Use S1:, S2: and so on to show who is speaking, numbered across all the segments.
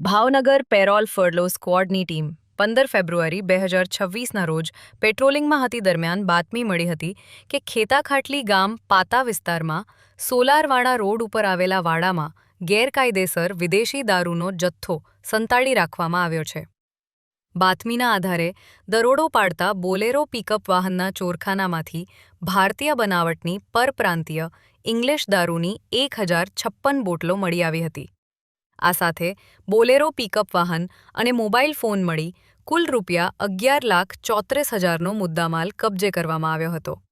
S1: Bhavnagar parole furlough સ્ક્વોડની team પંદર ફેબ્રુઆરી બે હજાર છવ્વીસના રોજ પેટ્રોલિંગમાં હતી દરમિયાન બાતમી મળી હતી કે ખેતાખાટલી ગામ પાતા વિસ્તારમાં સોલારવાડા રોડ ઉપર આવેલા વાડામાં ગેરકાયદેસર વિદેશી દારૂનો જથ્થો સંતાડી રાખવામાં આવ્યો છે. બાતમીના આધારે દરોડો પાડતા બોલેરો પિકઅપ વાહનના ચોરખાનામાંથી ભારતીય બનાવટની પરપ્રાંતીય ઇંગ્લિશ દારૂની એક હજાર છપ્પન બોટલો મળી આવી હતી. આ સાથે બોલેરો પિકઅપ વાહન અને મોબાઈલ ફોન મળી કુલ રૂપિયા અગિયાર લાખ ચોત્રીસ હજારનો મુદ્દામાલ કબજે કરવામાં આવ્યો હતો.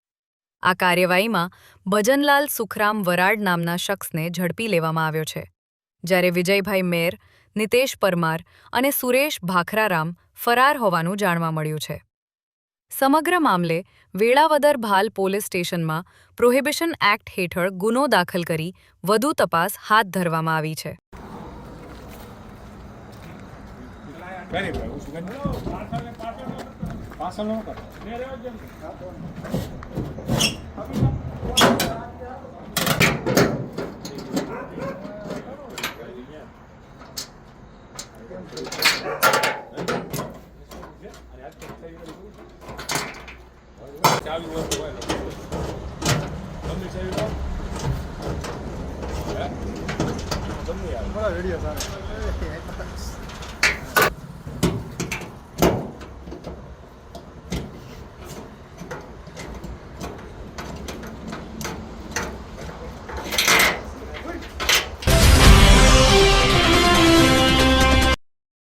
S1: આ કાર્યવાહીમાં ભજનલાલ સુખરામ વરાડ નામના શખ્સને ઝડપી લેવામાં આવ્યો છે. જ્યારે વિજયભાઈ મેર, નિતેશ પરમાર અને સુરેશ ભાખરારામ ફરાર હોવાનું જાણવા મળ્યું છે. સમગ્ર મામલે વેળાવદર ભાલ પોલીસ સ્ટેશનમાં પ્રોહિબિશન એક્ટ હેઠળ ગુનો દાખલ કરી વધુ તપાસ હાથ ધરવામાં આવી છે.
S2: કરી ભાઈ હું શું કરી પાછળ ન કર. ચાલુ વસ્તુ હોય. ગમે છે એવું હે? ગમે યાર
S3: બરાબર વીડિયો સારો.